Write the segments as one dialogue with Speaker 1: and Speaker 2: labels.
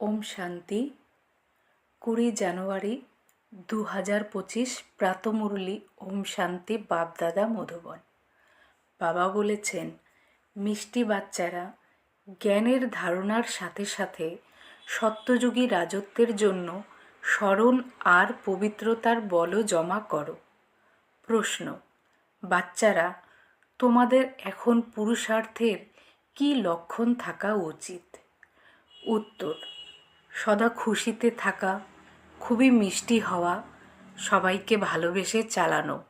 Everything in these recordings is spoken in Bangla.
Speaker 1: ওম শান্তি। কুড়ি জানুয়ারি দু হাজার পঁচিশ প্রাতমুরলি ওম শান্তি বাপদাদা মধুবন। বাবা বলেছেন, মিষ্টি বাচ্চারা জ্ঞানের ধারণার সাথে সাথে সত্যযুগী রাজত্বের জন্য স্মরণ আর পবিত্রতার বলও জমা করো। প্রশ্ন, বাচ্চারা, তোমাদের এখন পুরুষার্থের কী লক্ষণ থাকা উচিত? উত্তর সদা খুশিতে থাকা, খুবই মিষ্টি হওয়া সবাইকে ভালোবেসে চালানো।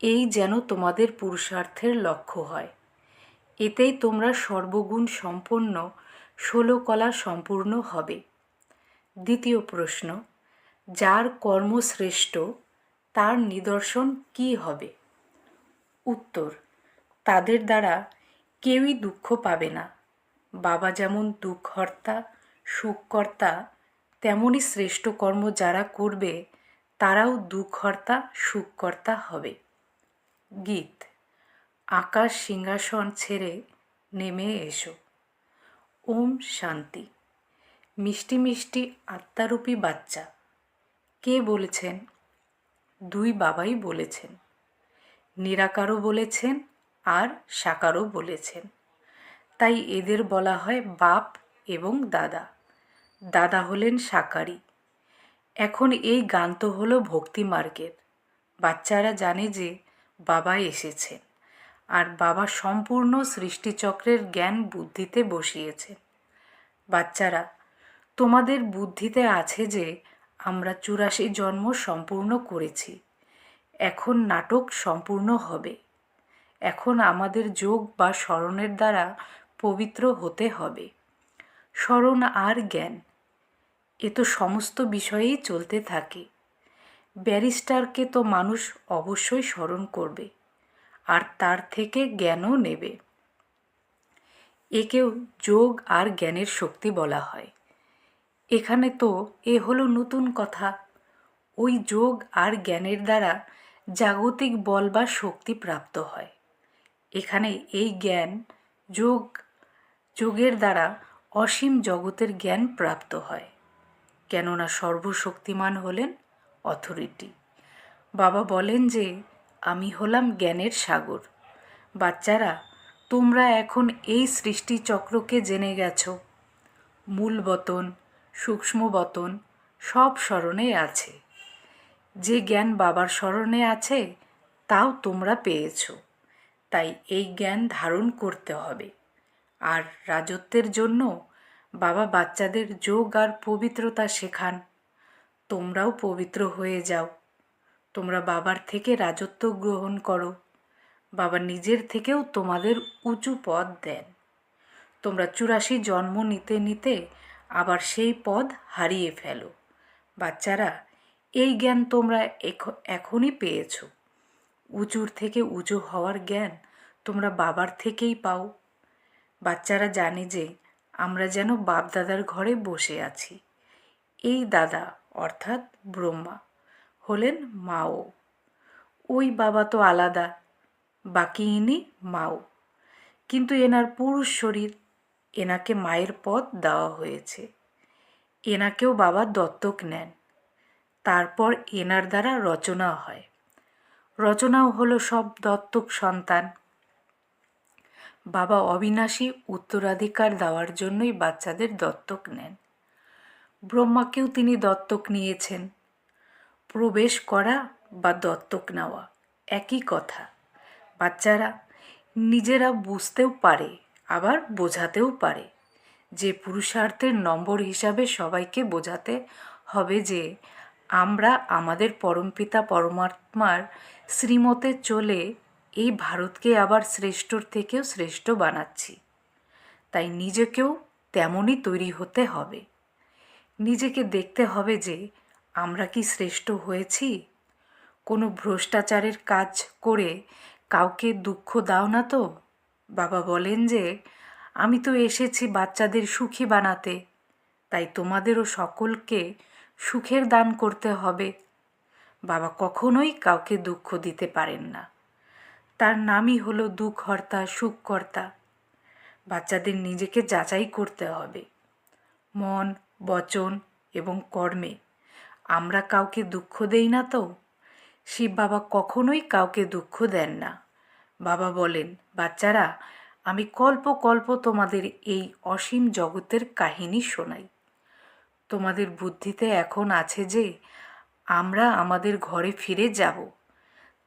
Speaker 1: এই যেন তোমাদের পুরুষার্থের লক্ষ্য হয়। এতেই তোমরা সর্বগুণ সম্পন্ন, ষোলো কলা সম্পূর্ণ হবে। দ্বিতীয় প্রশ্ন, যার কর্ম শ্রেষ্ঠ তার নিদর্শন কি হবে? উত্তর, তাদের দ্বারা কেউই দুঃখ পাবে না। বাবা যেমন দুঃখহর্তা সুখকর্তা তেমনই শ্রেষ্ঠ কর্ম যারা করবে, তারাও দুঃখর্তা সুখকর্তা হবে। গীত, আকাশ সিংহাসন ছেড়ে নেমে এসো। ওম শান্তি। মিষ্টি মিষ্টি আত্মারূপী বাচ্চা। কে বলেছেন? দুই বাবাই বলেছেন। নিরাকারও বলেছেন আর সাকারও বলেছেন। তাই এদের বলা হয় বাপ এবং দাদা। দাদা হলেন সাকারি এখন এই গান তো হলো ভক্তি মার্গের। বাচ্চারা জানে যে বাবা এসেছেন আর বাবা সম্পূর্ণ সৃষ্টিচক্রের জ্ঞান বুদ্ধিতে বসিয়েছেন। বাচ্চারা, তোমাদের বুদ্ধিতে আছে যে আমরা চুরাশি জন্ম সম্পূর্ণ করেছি। এখন নাটক সম্পূর্ণ হবে। এখন আমাদের যোগ বা স্মরণের দ্বারা পবিত্র হতে হবে। স্মরণ আর জ্ঞান এ তো সমস্ত বিষয়েই চলতে থাকে। ব্যারিস্টারকে তো মানুষ অবশ্যই স্মরণ করবে, আর তার থেকে জ্ঞানও নেবে। একেও যোগ আর জ্ঞানের শক্তি বলা হয়। এখানে তো এ হলো নতুন কথা। ওই যোগ আর জ্ঞানের দ্বারা জাগতিক বল বা শক্তি প্রাপ্ত হয়। এখানে এই জ্ঞান যোগ, যোগের দ্বারা অসীম জগতের জ্ঞান প্রাপ্ত হয়। কেননা সর্বশক্তিমান হলেন অথরিটি। বাবা বলেন যে, আমি হলাম জ্ঞানের সাগর। বাচ্চারা, তোমরা এখন এই সৃষ্টি চক্রকে জেনে গেছো। মূল বতন, সূক্ষ্ম বতন, সব স্মরণে আছে। যে জ্ঞান বাবার স্মরণে আছে, তাও তোমরা পেয়েছ। তাই এই জ্ঞান ধারণ করতে হবে। আর রাজত্বের জন্য বাবা বাচ্চাদের যোগ আর পবিত্রতা শেখান। তোমরাও পবিত্র হয়ে যাও। তোমরা বাবার থেকে রাজত্ব গ্রহণ করো। বাবা নিজের থেকেও তোমাদের উঁচু পদ দেন। তোমরা চুরাশি জন্ম নিতে নিতে আবার সেই পদ হারিয়ে ফেলো। বাচ্চারা, এই জ্ঞান তোমরা এখনই পেয়েছ। উঁচুর থেকে উঁচু হওয়ার জ্ঞান তোমরা বাবার থেকেই পাও। বাচ্চারা জানে যে আমরা যেন বাপদাদার ঘরে বসে আছি। এই দাদা, অর্থাৎ ব্রহ্মা, হলেন মাও। ওই বাবা তো আলাদা, বাকি ইনি মাও। কিন্তু এনার পুরুষ শরীর, এনাকে মায়ের পথ দেওয়া হয়েছে। এনাকেও বাবা দত্তক নেন। তারপর এনার দ্বারা রচনা হয়। রচনাও হলো সব দত্তক সন্তান। বাবা অবিনাশী উত্তরাধিকার দেওয়ার জন্যই বাচ্চাদের দত্তক নেন। ব্রহ্মাকেও তিনি দত্তক নিয়েছেন। প্রবেশ করা বা দত্তক নেওয়া একই কথা। বাচ্চারা নিজেরা বুঝতেও পারে, আবার বোঝাতেও পারে। যে পুরুষার্থের নম্বর হিসাবে সবাইকে বোঝাতে হবে যে আমরা আমাদের পরমপিতা, পরমাত্মার শ্রীমতে চলে এই ভারতকে আবার শ্রেষ্ঠর থেকেও শ্রেষ্ঠ বানাচ্ছি। তাই নিজেকেও তেমনই তৈরি হতে হবে। নিজেকে দেখতে হবে যে আমরা কি শ্রেষ্ঠ হয়েছি। কোনো ভ্রষ্টাচারের কাজ করে কাউকে দুঃখ দাও না তো? বাবা বলেন যে, আমি তো এসেছি বাচ্চাদের সুখী বানাতে। তাই তোমাদেরও সকলকে সুখের দান করতে হবে। বাবা কখনোই কাউকে দুঃখ দিতে পারেন না। তার নামই হলো দুঃখহর্তা সুখকর্তা। বাচ্চাদের নিজেকে যাচাই করতে হবে। মন, বচন এবং কর্মে। আমরা কাউকে দুঃখ দেই না তো? শিব বাবা কখনোই কাউকে দুঃখ দেন না। বাবা বলেন, বাচ্চারা, আমি কল্প কল্প তোমাদের এই অসীম জগতের কাহিনী শোনাই। তোমাদের বুদ্ধিতে এখন আছে যে, আমরা আমাদের ঘরে ফিরে যাব।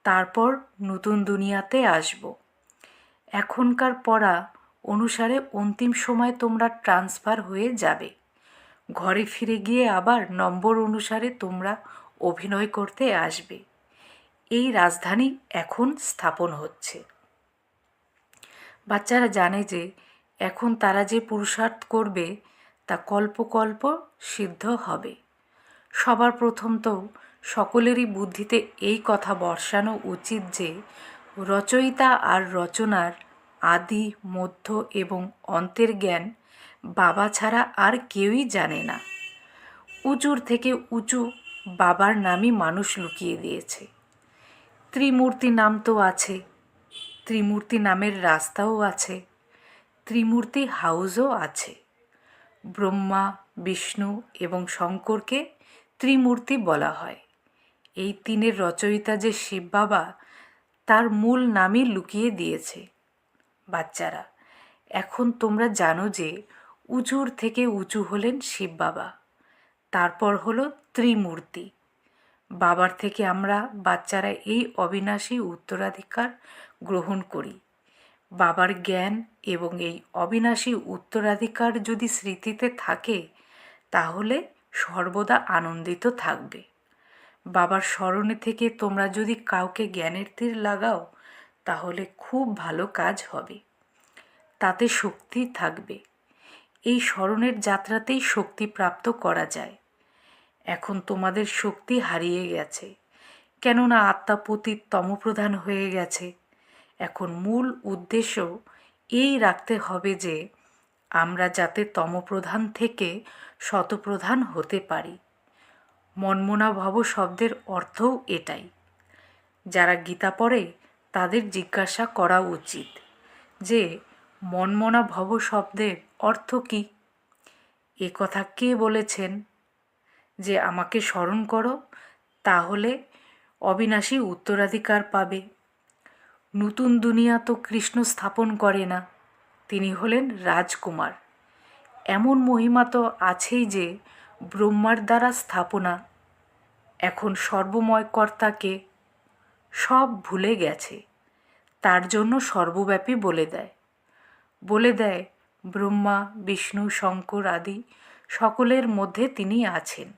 Speaker 1: তারপর নতুন দুনিয়াতে আসব। এখনকার পড়া অনুসারে অন্তিম সময় তোমরা ট্রান্সফার হয়ে যাবে। ঘরে ফিরে গিয়ে আবার নম্বর অনুসারে তোমরা অভিনয় করতে আসবে। এই রাজধানী এখন স্থাপন হচ্ছে। বাচ্চারা জানে যে এখন তারা যে পুরুষার্থ করবে তা কল্পকল্প সিদ্ধ হবে। সবার প্রথম তো সকলেরই বুদ্ধিতে এই কথা বর্ষানো উচিত যে, রচয়িতা আর রচনার আদি, মধ্য এবং অন্তের জ্ঞান বাবা ছাড়া আর কেউই জানে না। উঁচুর থেকে উঁচু বাবার নামই মানুষ লুকিয়ে দিয়েছে। ত্রিমূর্তি নাম তো আছে, ত্রিমূর্তি নামের রাস্তাও আছে, ত্রিমূর্তি হাউসও আছে। ব্রহ্মা, বিষ্ণু এবং শঙ্করকে ত্রিমূর্তি বলা হয়। এই তিনের রচয়িতা যে শিব বাবা, তার মূল নামই লুকিয়ে দিয়েছে। বাচ্চারা, এখন তোমরা জানো যে উঁচুর থেকে উঁচু হলেন শিব বাবা। তারপর হলো ত্রিমূর্তি। বাবার থেকে আমরা বাচ্চারা এই অবিনাশী উত্তরাধিকার গ্রহণ করি। বাবার জ্ঞান এবং এই অবিনাশী উত্তরাধিকার যদি স্মৃতিতে থাকে, তাহলে সর্বদা আনন্দিত থাকবে। বাবার স্মরণে থেকে তোমরা যদি কাউকে জ্ঞানের তীর লাগাও, তাহলে খুব ভালো কাজ হবে। তাতে শক্তি থাকবে। এই স্মরণের যাত্রাতেই শক্তি প্রাপ্ত করা যায়। এখন তোমাদের শক্তি হারিয়ে গেছে। কেননা আত্মাপতির তমপ্রধান হয়ে গেছে। এখন মূল উদ্দেশ্য এই রাখতে হবে যে, আমরা যাতে তমপ্রধান থেকে শতপ্রধান হতে পারি। মনমনা ভব শব্দের অর্থও এটাই। যারা গীতা পড়ে, তাদের জিজ্ঞাসা করা উচিত যে মনমনা ভব শব্দের অর্থ কী? এ কথা কে বলেছেন? যে আমাকে স্মরণ করো, তাহলে অবিনাশী উত্তরাধিকার পাবে। নতুন দুনিয়া তো কৃষ্ণ স্থাপন করে না, তিনি হলেন রাজকুমার। এমন মহিমা তো আছেই যে ব্রহ্মার দ্বারা স্থাপনা। এখন সর্বময় কর্তাকে সব ভুলে গেছে। তার জন্য সর্বব্যাপী বলে দেয়। বলে দেয়, ব্রহ্মা, বিষ্ণু, শঙ্কর আদি সকলের মধ্যে তিনি আছেন।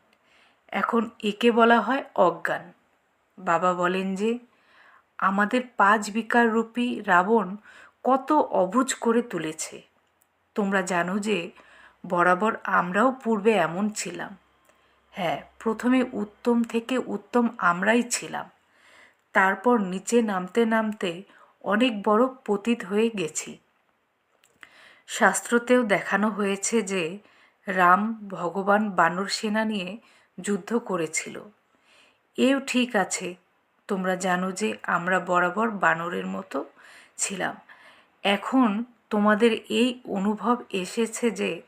Speaker 1: এখন একে বলা হয় অজ্ঞান। বাবা বলেন যে, আমাদের পাঁচ বিকার রূপী রাবণ কত অবুজ করে তুলেছে। তোমরা জানো যে বরাবর আমরাও পূর্বে এমন ছিলাম। হ্যাঁ প্রথমে উত্তম থেকে উত্তম আমরাই ছিলাম। তারপর নিচে নামতে নামতে অনেক বড় পতিত হয়ে গেছি। শাস্ত্রতেও দেখানো হয়েছে যে রাম ভগবান বানর সেনা নিয়ে যুদ্ধ করেছিল। এও ঠিক আছে, তোমরা জানো যে আমরা বরাবর বানরের মতো ছিলাম। এখন তোমাদের এই অনুভব এসেছে যে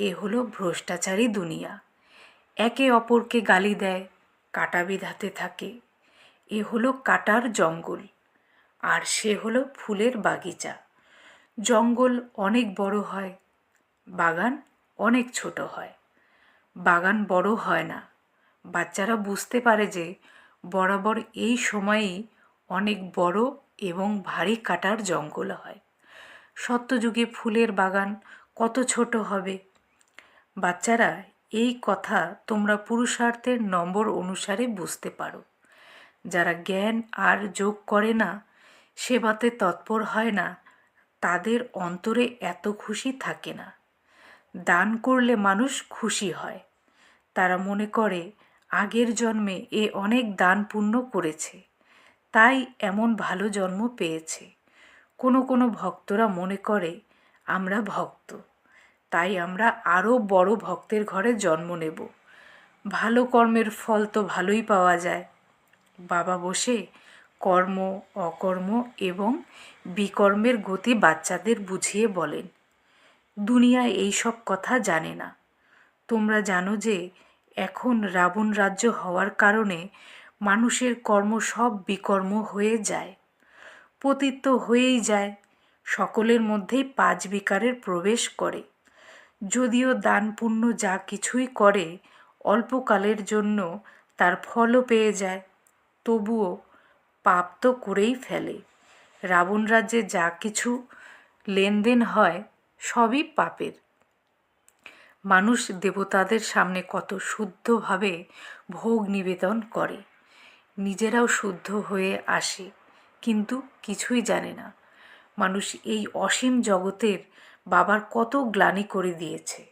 Speaker 1: এ হলো ভ্রষ্টাচারী দুনিয়া। একে অপরকে গালি দেয়, কাটা বিধাতে থাকে। এ হলো কাটার জঙ্গল, আর সে হলো ফুলের বাগিচা। জঙ্গল অনেক বড় হয়, বাগান অনেক ছোট হয়। বাগান বড় হয় না। বাচ্চারা বুঝতে পারে যে বরাবর এই সময়েই অনেক বড় এবং ভারী কাটার জঙ্গল হয়। সত্যযুগে ফুলের বাগান কত ছোট হবে। বাচ্চারা, এই কথা তোমরা পুরুষার্থের নম্বর অনুসারে বুঝতে পারো। যারা জ্ঞান আর যোগ করে না, সেবাতে তৎপর হয় না, তাদের অন্তরে এত খুশি থাকে না। দান করলে মানুষ খুশি হয়। তারা মনে করে, আগের জন্মে এ অনেক দান পুণ্য করেছে, তাই এমন ভালো জন্ম পেয়েছে। কোনো কোনো ভক্তরা মনে করে, আমরা ভক্ত। তাই আমরা আরও বড় ভক্তের ঘরে জন্ম নেব। ভালো কর্মের ফল তো ভালোই পাওয়া যায় বাবা বসে কর্ম, অকর্ম এবং বিকর্মের গতি বাচ্চাদের বুঝিয়ে বলেন, দুনিয়া এই সব কথা জানে না। তোমরা জানো যে এখন রাবণ রাজ্য হওয়ার কারণে মানুষের কর্ম সব বিকর্ম হয়ে যায়। পতিত হয়েই যায়, সকলের মধ্যেই পাঁচ বিকারের প্রবেশ করে। যদিও দান পুণ্য যা কিছুই করে, অল্পকালের জন্য তার ফলও পেয়ে যায়, তবুও পাপ তো করেই ফেলে। রাবণ রাজ্যে যা কিছু লেনদেন হয়, সবই পাপের। মানুষ দেবতাদের সামনে কত শুদ্ধভাবে ভোগ নিবেদন করে। নিজেরাও শুদ্ধ হয়ে আসে। কিন্তু কিছুই জানে না। মানুষ এই অসীম জগতের বাবার কত গ্লানি করে দিয়েছে।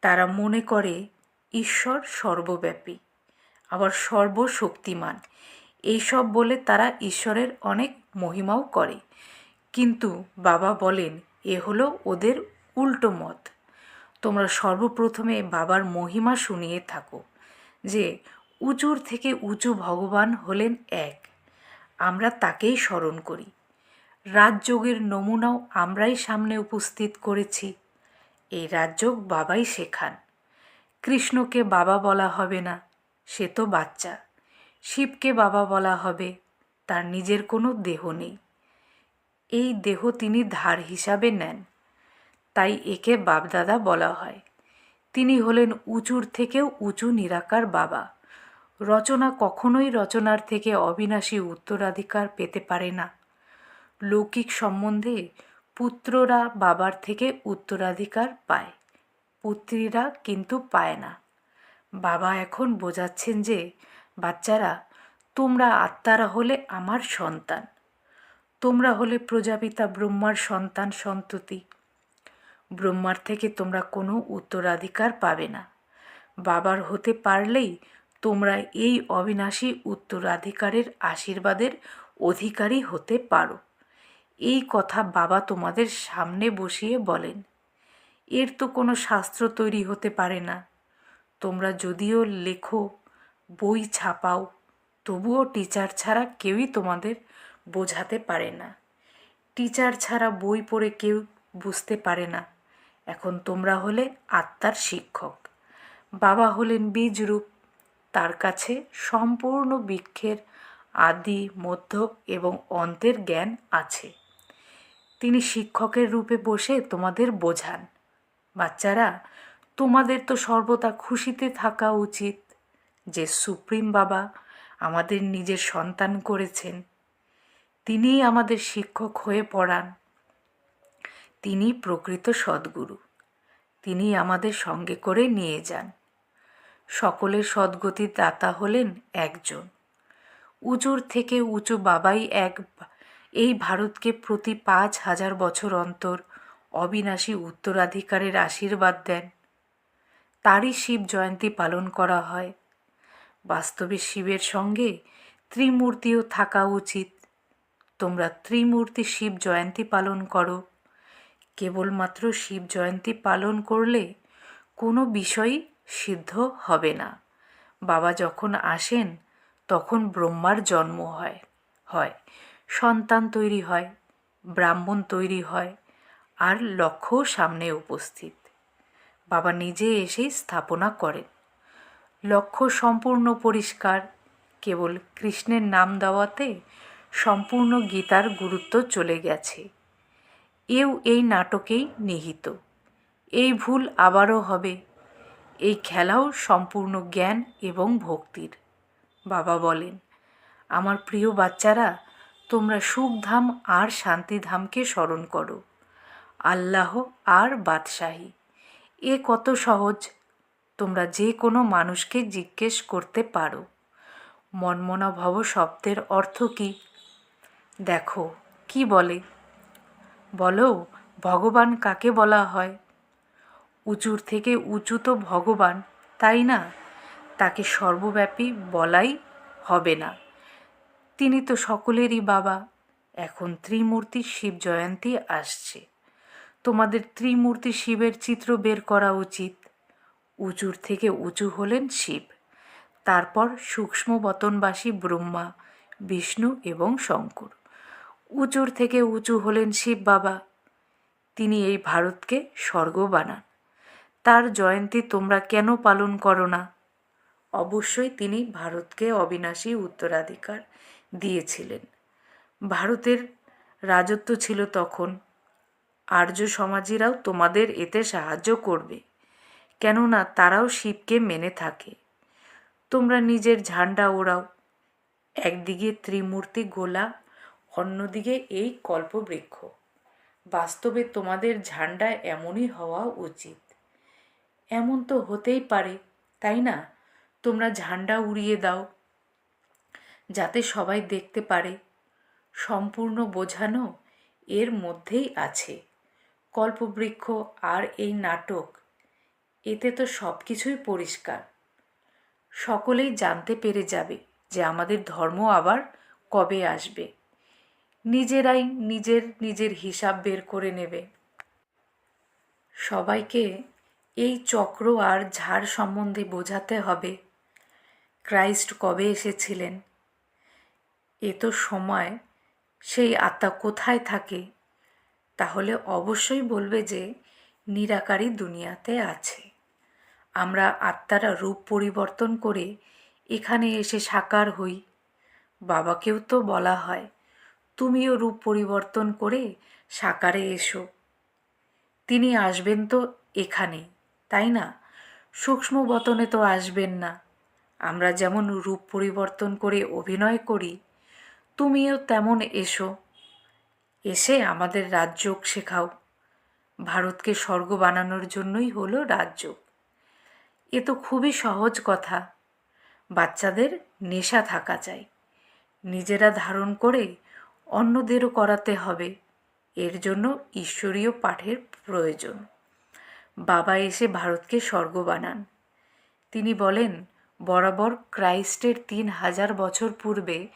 Speaker 1: তারা মনে করে, ঈশ্বর সর্বব্যাপী, আবার সর্বশক্তিমান। এইসব বলে তারা ঈশ্বরের অনেক মহিমাও করে। কিন্তু বাবা বলেন, এ হলো ওদের উল্টো মত। তোমরা সর্বপ্রথমে বাবার মহিমা শুনিয়ে থাকো, যে উঁচুর থেকে উঁচু ভগবান হলেন এক। আমরা তাকেই স্মরণ করি। রাজযোগের নমুনাও আমরাই সামনে উপস্থিত করেছি। এই রাজযোগ বাবাই শেখান। কৃষ্ণকে বাবা বলা হবে না, সে তো বাচ্চা। শিবকে বাবা বলা হবে, তার নিজের কোনো দেহ নেই। এই দেহ তিনি ধার হিসাবে নেন। তাই একে বাপদাদা বলা হয়। তিনি হলেন উঁচুর থেকেও উঁচু নিরাকার বাবা। রচনা কখনোই রচনার থেকে অবিনাশী উত্তরাধিকার পেতে পারে না। লৌকিক সম্বন্ধে পুত্ররা বাবার থেকে উত্তরাধিকার পায়, পুত্রীরা কিন্তু পায় না। বাবা এখন বোঝাচ্ছেন যে, বাচ্চারা, তোমরা আত্মারা হলে আমার সন্তান, তোমরা হলে প্রজাপিতা ব্রহ্মার সন্তান সন্ততি। ব্রহ্মার থেকে তোমরা কোনো উত্তরাধিকার পাবে না। বাবার হতে পারলেই তোমরা এই অবিনাশী উত্তরাধিকারের আশীর্বাদের অধিকারী হতে পারো। এই কথা বাবা তোমাদের সামনে বসিয়ে বলেন। এর তো কোনো শাস্ত্র তৈরি হতে পারে না। তোমরা যদিও লেখো, বই ছাপাও, তবুও টিচার ছাড়া কেউই তোমাদের বোঝাতে পারে না। টিচার ছাড়া বই পড়ে কেউ বুঝতে পারে না। এখন তোমরা হলে আত্মার শিক্ষক। বাবা হলেন বীজরূপ। তার কাছে সম্পূর্ণ বৃক্ষের আদি মধ্য এবং অন্তের জ্ঞান আছে। তিনি শিক্ষকের রূপে বসে তোমাদের বোঝান। বাচ্চারা, তোমাদের তো সর্বদা খুশিতে থাকা উচিত যে সুপ্রিম বাবা আমাদের নিজের সন্তান করেছেন। তিনিই আমাদের শিক্ষক হয়ে পড়ান। তিনি প্রকৃত সদ্গুরু। তিনি আমাদের সঙ্গে করে নিয়ে যান। সকলের সদ্গতির দাতা হলেন একজন। উঁচুর থেকে উঁচু বাবাই এক এই ভারতকে প্রতি পাঁচ হাজার বছর অন্তর অবিনাশী উত্তরাধিকারের আশীর্বাদ দেন। তারই শিব জয়ন্তী পালন করা হয়। বাস্তবে শিবের সঙ্গে ত্রিমূর্তিও থাকা উচিত। তোমরা ত্রিমূর্তি শিব জয়ন্তী পালন করো। কেবলমাত্র শিব জয়ন্তী পালন করলে কোনো বিষয়ই সিদ্ধ হবে না। বাবা যখন আসেন, তখন ব্রহ্মার জন্ম হয় হয়। সন্তান তৈরি হয়, ব্রাহ্মণ তৈরি হয়, আর লক্ষ্য সামনে উপস্থিত। বাবা নিজে এসেই স্থাপনা করেন। লক্ষ্য সম্পূর্ণ পরিষ্কার, কেবল কৃষ্ণের নাম দেওয়াতে সম্পূর্ণ গীতার গুরুত্ব চলে গেছে। এও এই নাটকেই নিহিত। এই ভুল আবারও হবে এই খেলাও সম্পূর্ণ জ্ঞান এবং ভক্তির। বাবা বলেন, আমার প্রিয় বাচ্চারা, তোমরা সুখধাম আর শান্তিধামকে স্মরণ করো। আল্লাহ আর বাদশাহী। এ কত সহজ, তোমরা যে কোনো মানুষকে জিজ্ঞেস করতে পারো। মনমনা ভব শব্দের অর্থ কী? দেখো, কি বলে? বলো, ভগবান কাকে বলা হয়? উঁচুর থেকে উঁচু তো ভগবান, তাই না? তাকে সর্বব্যাপী বলাই হবে না। তিনি তো সকলেরই বাবা। এখন ত্রিমূর্তি শিব জয়ন্তী আসছে। তোমাদের ত্রিমূর্তি শিবের চিত্র বের করা উচিত। উঁচুর থেকে উঁচু হলেন শিব। তারপর সূক্ষ্ম বতনবাসী ব্রহ্মা, বিষ্ণু এবং শঙ্কর। উঁচুর থেকে উঁচু হলেন শিব বাবা। তিনি এই ভারতকে স্বর্গ বানান। তার জয়ন্তী তোমরা কেন পালন করো না? অবশ্যই তিনি ভারতকে অবিনাশী উত্তরাধিকার দিয়েছিলেন। ভারতের রাজত্ব ছিল তখন। আর্য সমাজীরাও তোমাদের এতে সাহায্য করবে, কেননা তারাও শিবকে মেনে থাকে। তোমরা নিজের ঝান্ডা ওড়াও, একদিকে ত্রিমূর্তি গোলা, অন্যদিকে এই কল্পবৃক্ষ। বাস্তবে তোমাদের ঝান্ডা এমনই হওয়া উচিত। এমন তো হতেই পারে, তাই না? তোমরা ঝান্ডা উড়িয়ে দাও, যাতে সবাই দেখতে পারে। সম্পূর্ণ বোঝানো এর মধ্যেই আছে। কল্পবৃক্ষ আর এই নাটক, এতে তো সব কিছুই পরিষ্কার। সকলেই জানতে পেরে যাবে যে আমাদের ধর্ম আবার কবে আসবে। নিজেরাই নিজের নিজের হিসাব বের করে নেবে। সবাইকে এই চক্র আর ঝাড় সম্বন্ধে বোঝাতে হবে। ক্রাইস্ট কবে এসেছিলেন? এ তো সময়। সেই আত্মা কোথায় থাকে? তাহলে অবশ্যই বলবে যে নিরাকারী দুনিয়াতে আছে। আমরা আত্মারা রূপ পরিবর্তন করে এখানে এসে সাকার হই। বাবাকেও তো বলা হয়, তুমিও রূপ পরিবর্তন করে সাকারে এসো। তিনি আসবেন তো এখানে। তাই না? সূক্ষ্ম বতনে তো আসবেন না। আমরা যেমন রূপ পরিবর্তন করে অভিনয় করি, তুমিও তেমন এসো। এসে আমাদের রাজযোগ শেখাও। ভারতকে স্বর্গ বানানোর জন্যই হলো রাজযোগ। এ তো খুবই সহজ কথা। বাচ্চাদের নেশা থাকা চাই। নিজেরা ধারণ করে অন্যদেরও করাতে হবে। এর জন্য ঈশ্বরীয় পাঠের প্রয়োজন। বাবা এসে ভারতকে স্বর্গ বানান। তিনি বলেন, বরাবর ক্রাইস্টের তিন হাজার বছর পূর্বে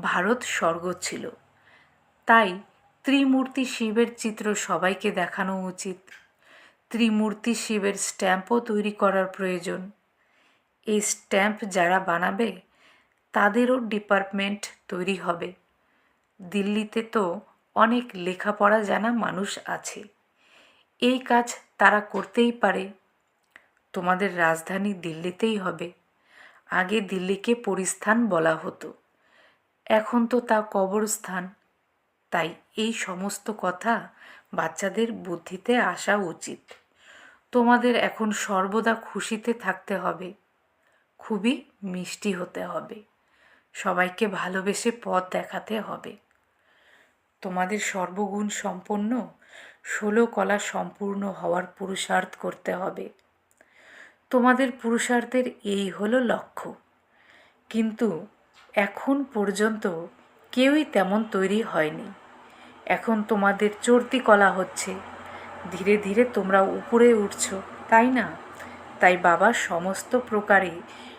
Speaker 1: ভারত স্বর্গ ছিল। তাই ত্রিমূর্তি শিবের চিত্র সবাইকে দেখানো উচিত। ত্রিমূর্তি শিবের স্ট্যাম্পও তৈরি করার প্রয়োজন। এই স্ট্যাম্প যারা বানাবে, তাদেরও ডিপার্টমেন্ট তৈরি হবে। দিল্লিতে তো অনেক লেখাপড়া জানা মানুষ আছে। এই কাজ তারা করতেই পারে। তোমাদের রাজধানী দিল্লিতেই হবে। আগে দিল্লিকে পরিস্থান বলা হতো। এখন তো তা কবরস্থান। তাই এই সমস্ত কথা বাচ্চাদের বুদ্ধিতে আসা উচিত। তোমাদের এখন সর্বদা খুশিতে থাকতে হবে। খুবই মিষ্টি হতে হবে। সবাইকে ভালোবেসে পথ দেখাতে হবে। তোমাদের সর্বগুণ সম্পন্ন? ষোলো কলা সম্পূর্ণ হওয়ার পুরুষার্থ করতে হবে। তোমাদের পুরুষার্থের এই হলো লক্ষ্য। কিন্তু এখন পর্যন্ত কেউই তেমন তৈরি হয়নি। এখন তোমাদের চর্তি কলা হচ্ছে। ধীরে ধীরে তোমরা উপরে উঠছ, তাই না? তাই বাবা সমস্ত প্রকারে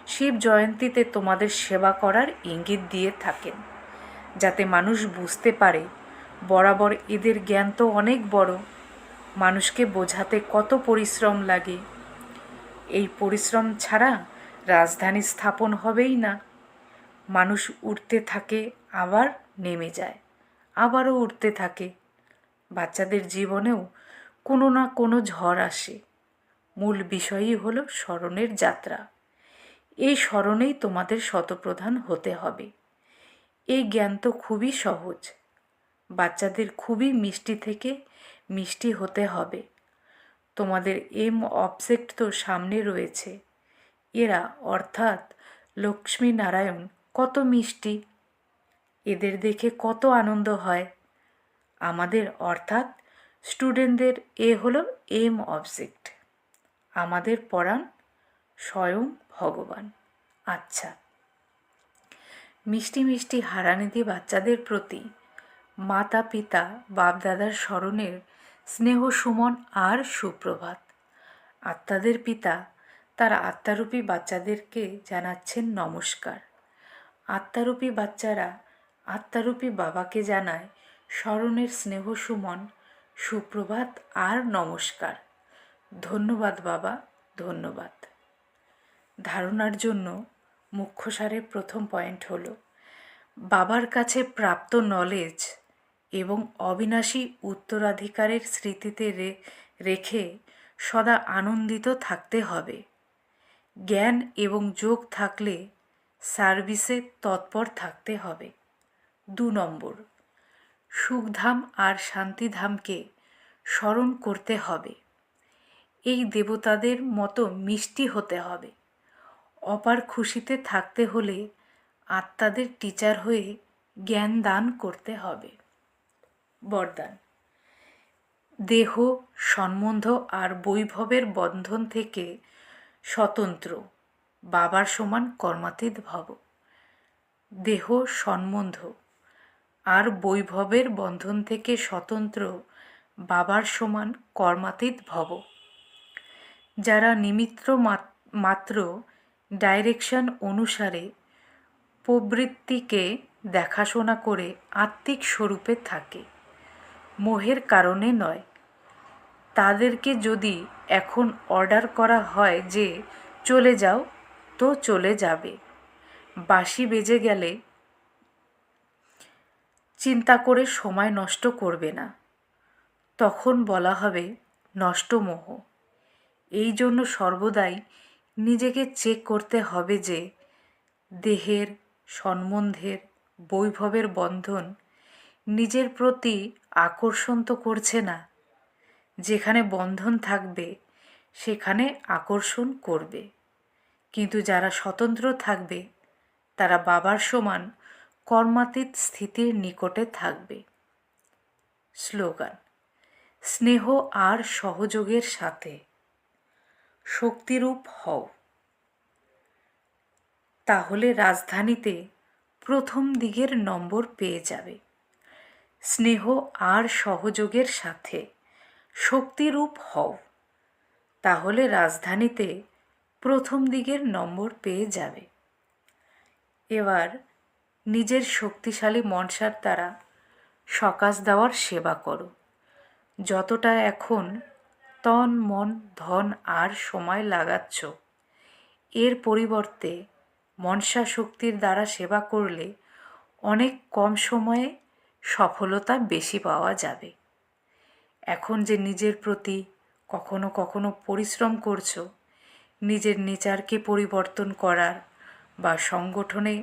Speaker 1: শিব জয়ন্তীতে তোমাদের সেবা করার ইঙ্গিত দিয়ে থাকেন। যাতে মানুষ বুঝতে পারে বরাবর এদের জ্ঞান তো অনেক বড়। মানুষকে বোঝাতে কত পরিশ্রম লাগে। এই পরিশ্রম ছাড়া রাজধানী স্থাপন হবেই না। মানুষ উঠতে থাকে, আবার নেমে যায়, আবারও উঠতে থাকে। বাচ্চাদের জীবনেও কোনো না কোনো ঝড় আসে। মূল বিষয়ই হলো স্মরণের যাত্রা। এই স্মরণেই তোমাদের শতপ্রধান হতে হবে। এই জ্ঞান তো খুবই সহজ। বাচ্চাদের খুবই মিষ্টি থেকে মিষ্টি হতে হবে। তোমাদের এম অবজেক্ট তো সামনে রয়েছে। এরা, অর্থাৎ লক্ষ্মী নারায়ণ কত মিষ্টি। এদের দেখে কত আনন্দ হয়। আমাদের, অর্থাৎ স্টুডেন্টদের, এ হলো এম অবজেক্ট। আমাদের পড়ান স্বয়ং ভগবান। আচ্ছা। মিষ্টি মিষ্টি হারানিধি বাচ্চাদের প্রতি মাতা পিতা বাপদাদার স্মরণের স্নেহ সুমন আর সুপ্রভাত। আত্মাদের পিতা, তার আত্মারূপী বাচ্চাদেরকে জানাচ্ছেন নমস্কার। আত্মারূপী বাচ্চারা আত্মারূপী বাবাকে জানায় স্মরণের স্নেহ সুমন, সুপ্রভাত আর নমস্কার। ধন্যবাদ বাবা, ধন্যবাদ। ধারণার জন্য মুখ্যসারের প্রথম পয়েন্ট হলো, বাবার কাছে প্রাপ্ত নলেজ এবং অবিনাশী উত্তরাধিকারের স্মৃতিতে রেখে সদা আনন্দিত থাকতে হবে। জ্ঞান এবং যোগ থাকলে সার্ভিসে তৎপর থাকতে হবে। দু নম্বর, সুখধাম আর শান্তিধামকে স্মরণ করতে হবে। এই দেবতাদের মতো মিষ্টি হতে হবে। অপার খুশিতে থাকতে হলে আত্মাদের টিচার হয়ে জ্ঞান দান করতে হবে। বরদান। দেহ, সম্বন্ধ আর বৈভবের বন্ধন থেকে স্বতন্ত্র, বাবার সমান কর্মাতীত ভব। দেহ, সম্বন্ধ আর বৈভবের বন্ধন থেকে স্বতন্ত্র, বাবার সমান কর্মাতীত ভব। যারা নিমিত্র মাত্র ডাইরেকশন অনুসারে প্রবৃত্তিকে দেখাশোনা করে আত্মিক স্বরূপে থাকে। মোহের কারণে নয়। তাদেরকে যদি এখন অর্ডার করা হয় যে, চলে যাও, তো চলে যাবে। বাসি বেজে গেলে চিন্তা করে সময় নষ্ট করবে না। তখন বলা হবে, নষ্ট মোহ। এই জন্য সর্বদাই নিজেকে চেক করতে হবে যে, দেহের, সম্বন্ধের, বৈভবের বন্ধন নিজের প্রতি আকর্ষণ তো করছে না। যেখানে বন্ধন থাকবে, সেখানে আকর্ষণ করবে। কিন্তু যারা স্বতন্ত্র থাকবে, তারা বাবার সমান কর্মাতীত স্থিতির নিকটে থাকবে। স্লোগান, স্নেহ আর সহযোগের সাথে। শক্তিরূপ হও। তাহলে রাজধানীতে প্রথম দিকের নম্বর পেয়ে যাবে। স্নেহ আর সহযোগের সাথে। শক্তিরূপ হও। তাহলে রাজধানীতে প্রথম দিকের নম্বর পেয়ে যাবে। এবার নিজের শক্তিশালী মনসার দ্বারা সকাশ দেওয়ার সেবা করো। যতটা এখন তন, মন, ধন আর সময় লাগাচ্ছ, এর পরিবর্তে মনসা শক্তির দ্বারা সেবা করলে অনেক কম সময়ে সফলতা বেশি পাওয়া যাবে। এখন যে নিজের প্রতি কখনো কখনো পরিশ্রম করছ, নিজের নেচারকে পরিবর্তন করার বা সংগঠনে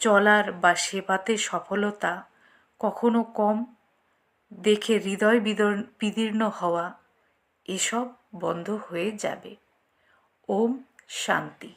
Speaker 1: চলার বা সেবাতে সফলতা কখনো কম দেখে হৃদয় বিদীর্ণ হওয়া এসব বন্ধ হয়ে যাবে। ওম শান্তি।